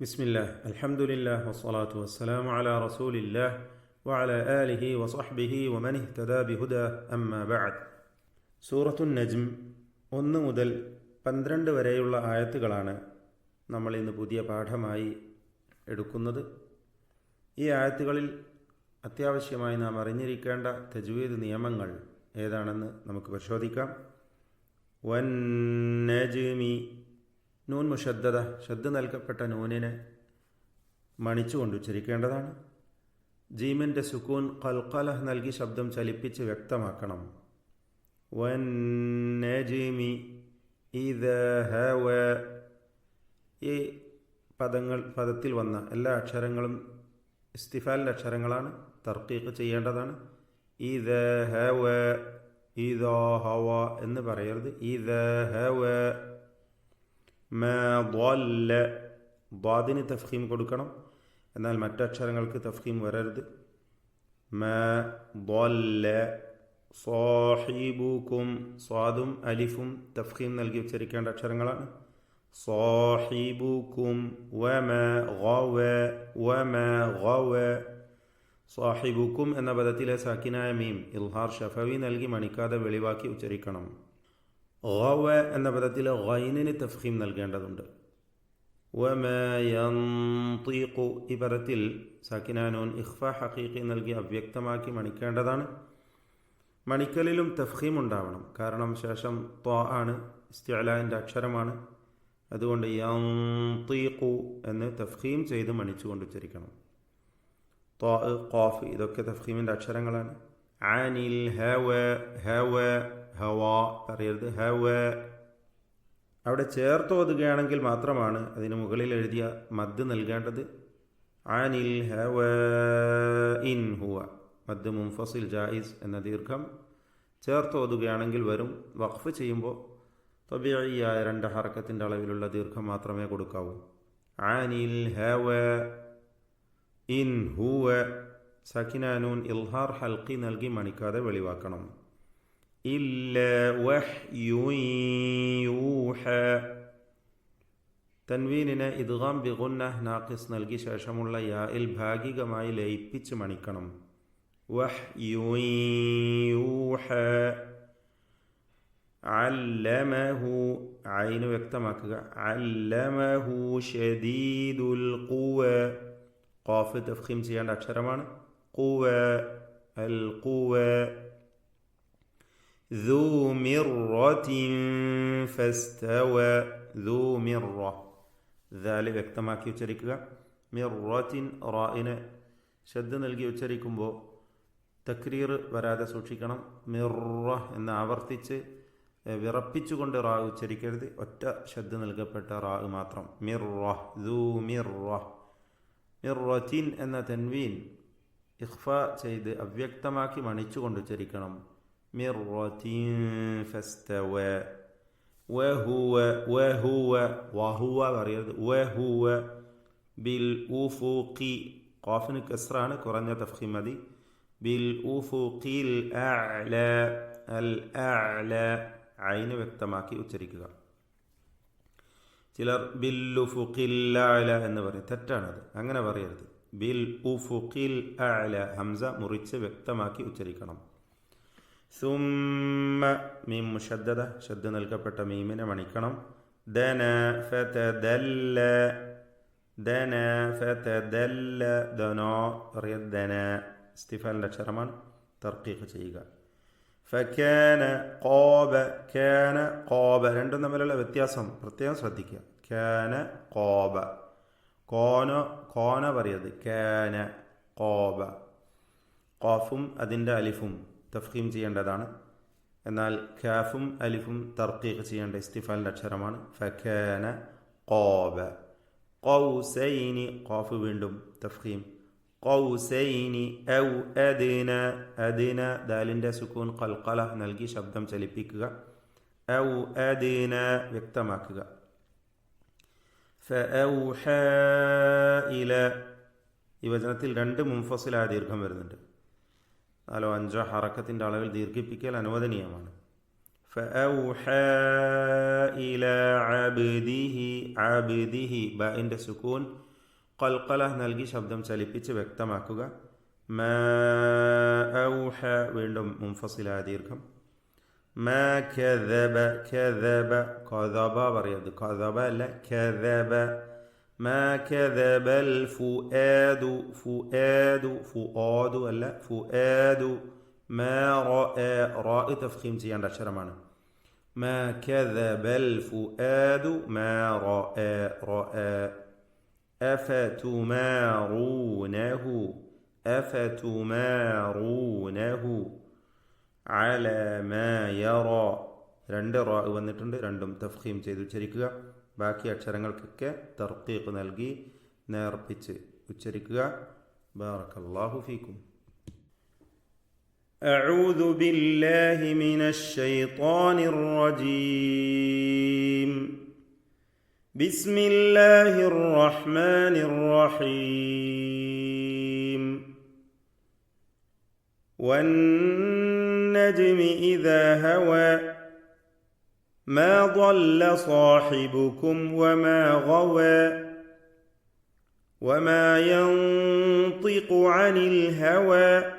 ബിസ്മില്ല അലഹമുല്ല വസ്സലാത്തു വസ്സലാമു അല റസൂലില്ല വഅല ആലിഹി വസഹ്ബിഹി വമനി തദാബിഹുദ അമ്മാ ബഅദ്. സൂറത്തുൻ നജ്ം ഒന്ന് മുതൽ പന്ത്രണ്ട് വരെയുള്ള ആയത്തുകളാണ് നമ്മൾ ഇന്ന് പുതിയ പാഠമായി എടുക്കുന്നത്. ഈ ആയത്തുകളിൽ അത്യാവശ്യമായി നാം അറിഞ്ഞിരിക്കേണ്ട തജ്വീദ് നിയമങ്ങൾ ഏതാണെന്ന് നമുക്ക് പരിശോധിക്കാം. വൻ നജ്മി നൂൻ മുഷദ്ദത ശ്രദ്ധ നൽകപ്പെട്ട നൂനിനെ മണിച്ചുകൊണ്ട് ഉച്ചരിക്കേണ്ടതാണ്. ജീമിന്റെ സുക്കൂൻ കൽക്കല നൽകി ശബ്ദം ചലിപ്പിച്ച് വ്യക്തമാക്കണം. വൻ നജിമി ഇത് ഹവ. ഈ പദങ്ങൾ പദത്തിൽ വന്ന എല്ലാ അക്ഷരങ്ങളും ഇസ്തിഫാലിന്റെ അക്ഷരങ്ങളാണ്. തർക്കീക്ക് ചെയ്യേണ്ടതാണ്. ഇത് ഹവ ഇതോ ഹവ എന്ന് പറയരുത്. ഇത് ഹവ. ضل തഫ്ഹീം കൊടുക്കണം. എന്നാൽ മറ്റക്ഷരങ്ങൾക്ക് തഫ്ഹീം വരരുത്. ضل സ്വാദും അലിഫും തഫ്ഹീം നൽകി ഉച്ചരിക്കേണ്ട അക്ഷരങ്ങളാണ്. സോഹീബുക്കും വമ സാഹിബുക്കും എന്ന പദത്തിലെ സാക്കിനായ മീം ഇൽഹാർ ഷഫവി നൽകി മണിക്കാതെ വെളിവാക്കി ഉച്ചരിക്കണം. ഗവ എന്ന പദത്തിൽ ഗൈനിന് തഫ്ഹീം നൽകേണ്ടതുണ്ട്. വമയന്തീഖു ഈ പദത്തിൽ സക്കിനാനോൻ ഇഖ്ഫ ഹഖീഖി നൽകി അവ്യക്തമാക്കി മണിക്കേണ്ടതാണ്. മണിക്കലിലും തഫ്ഹീം ഉണ്ടാവണം. കാരണം ശേഷം ത്വ ആണ് ഇസ്തിഅലാന്റെ അക്ഷരമാണ്. അതുകൊണ്ട് യന്തീഖു എന്ന് തഫ്ഹീം ചെയ്ത് മണിച്ചുകൊണ്ട് ഉച്ചരിക്കണം. ത്വ ഖാഫ് ഇതൊക്കെ തഫ്ഹീമിന്റെ അക്ഷരങ്ങളാണ്. ആനിൽ ഹവ ഹവ ഹവ പറയരുത്. ഹവ. അവിടെ ചേർത്ത് ഓതുകയാണെങ്കിൽ മാത്രമാണ് അതിന് മുകളിൽ എഴുതിയ മദ് നൽകേണ്ടത്. ആനിൽ ഹവ ഇൻ ഹുവ. മദ് മുംഫസിൽ ജായിസ് എന്ന ദീർഘം ചേർത്ത് ഓതുകയാണെങ്കിൽ വരും. വഖഫ് ചെയ്യുമ്പോൾ തൊബിയായ രണ്ട് ഹറക്കത്തിന്റെ അളവിലുള്ള ദീർഘം മാത്രമേ കൊടുക്കാവൂ. ആനിൽ ഹവ ഇൻ ഹൂവ. സഖിനാനൂൻ ഇൽഹാർ ഹൽക്കി നൽകി മണിക്കാതെ വെളിവാക്കണം. ഇല്ല യൂഹ തൻവീനിനെ ഇദ്ഗാം ബിഗുന്ന നാഖിസ് നൽകി ശേഷമുള്ള യായിൽ ഭാഗികമായി ലയിപ്പിച്ച് മണിക്കണം വഹ് യൂഹ അല്ലമഹു ഐന് വ്യക്തമാക്കുക അല്ലമഹു ഷദീദുൽ ഖുവ ഖാഫ് തഫ്ഖീം ചെയ്യേണ്ട അക്ഷരമാണ് ഖുവ അൽ ഖുവ ذو مرة فاستوى ذو مرة ذال വ്യക്തമാക്കി ഉച്ചരിക്കുക മിറത്തിൻ റായിന് ശബ്ദ നൽകി ഉച്ചരിക്കുമ്പോൾ തക്രീർ വരാതെ സൂക്ഷിക്കണം മിറ എന്ന് ആവർത്തിച്ച് വിറപ്പിച്ചുകൊണ്ട് റാ ഉച്ചരിക്കരുത് ഒറ്റ ശബ്ദ നൽകപ്പെട്ട റാ മാത്രം മിറ ദൂ മിറ മിറത്തിൻ എന്ന തൻവീൻ ഇഖ്ഫ ചെയ്ത് അവ്യക്തമാക്കി മണിച്ചുകൊണ്ട് ഉച്ചരിക്കണം مرة فاستوى وهو وهو وهو പറയരുത് وهو بالأفق قافن كسران കുറഞ്ഞ തഫ്ഖീം മതി بالأفق الأعلى الأعلى عين വ്യക്തമാക്കി ഉച്ചരിക്കുക ചിലർ ബില്ലുഫുഖിൽ അല എന്ന് പറയും തെറ്റാണത് അങ്ങനെ പറയരുത് ബിൽ ഉഫുഖിൽ അല ഹംസ മുറിച്ച് വ്യക്തമാക്കി ഉച്ചരിക്കണം ثم മീം മുഷദ്ദദ ശബ്ദ നൽകപ്പെട്ട മീമിനെ മണിക്കണം ദന ഫതദല്ല ദന ഫതദല്ല ദനോ പറയ ദന ഇസ്തിഫാലിന്റെ അക്ഷരമാണ് തർക്കീഖ് ചെയ്യുക ഫക്കാന കോബ കാന കോബ രണ്ടും തമ്മിലുള്ള വ്യത്യാസം പ്രത്യേകം ശ്രദ്ധിക്കുക കാന കോബ കോനോ കോന പറയത് കാന കോബ കോഫും അതിന്റെ അലിഫും തഫ്ഹീം ചെയ്യേണ്ടതാണ്. എന്നാൽ ഖാഫും അലിഫും തർക്കീഖ് ചെയ്യേണ്ട ഇസ്തിഫാലിന്റെ അക്ഷരമാണ്. ഫഖാന കോബ കൗസൈനി ഖാഫ് വീണ്ടും തഫ്ഹീം കൗസൈനി ഔ അദിന അദിന ദാലിന്റെ സുക്കൂൻ കൽക്കല നൽകി ശബ്ദം ചലിപ്പിക്കുക. ഔ അദിന വ്യക്തമാക്കുക. ഇല. ഈ വചനത്തിൽ രണ്ട് മുംഫസിലായ ദീർഘം വരുന്നുണ്ട്. നാലോ അഞ്ചോ ഹറക്കത്തിൻ്റെ അളവിൽ ദീർഘിപ്പിക്കൽ അനുവദനീയമാണ് فأوحى إلى عبده عبده باء سكون കൽക്കല നൽകി ശബ്ദം ചലിപ്പിച്ച് വ്യക്തമാക്കുക മാ ഔഹ വീണ്ടും മുംഫസിലായ ദീർഘം മാ കദബ കദബ കദബ പറയരുത് കദബ അല്ല കദബ മാ കദബൽ ഫുആദു ഫുആദു ഫുആദു അല്ല ഫുആദു മാ റഅ റാ തഫ്ഖീം ചെയ്യേണ്ട അക്ഷരമാണ് ما كذب الفؤاد ما رأى رأى أفتمارونه أفتمارونه على ما يرى രണ്ട് റാ വന്നിട്ടുണ്ട് രണ്ടും തഫ്ഖീം ചെയ്ത് ഉച്ചരിക്കുക ബാക്കി അക്ഷരങ്ങൾക്കൊക്കെ തർക്കീഖ് നൽകി നേർപ്പിച്ച് ഉച്ചരിക്കുക ബാറക്കല്ലാഹു ഫീക്കും أعوذ بالله من الشيطان الرجيم بسم الله الرحمن الرحيم والنجم إذا هوى ما ضل صاحبكم وما غوى وما ينطق عن الهوى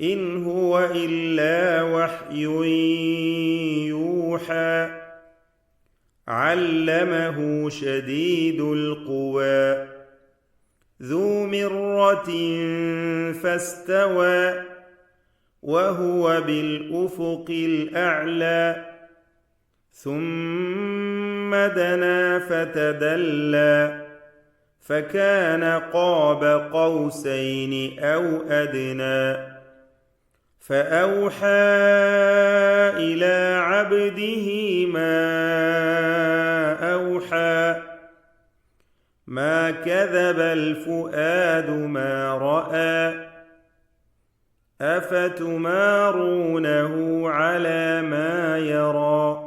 إن هو إلا وحي يوحى علمه شديد القوى ذو مرة فاستوى وهو بالأفق الأعلى ثم دنا فتدلى فكان قاب قوسين أو أدنى فأوحى إلى عبده ما أوحى ما كذب الفؤاد ما رأى أفتمارونه على ما يرى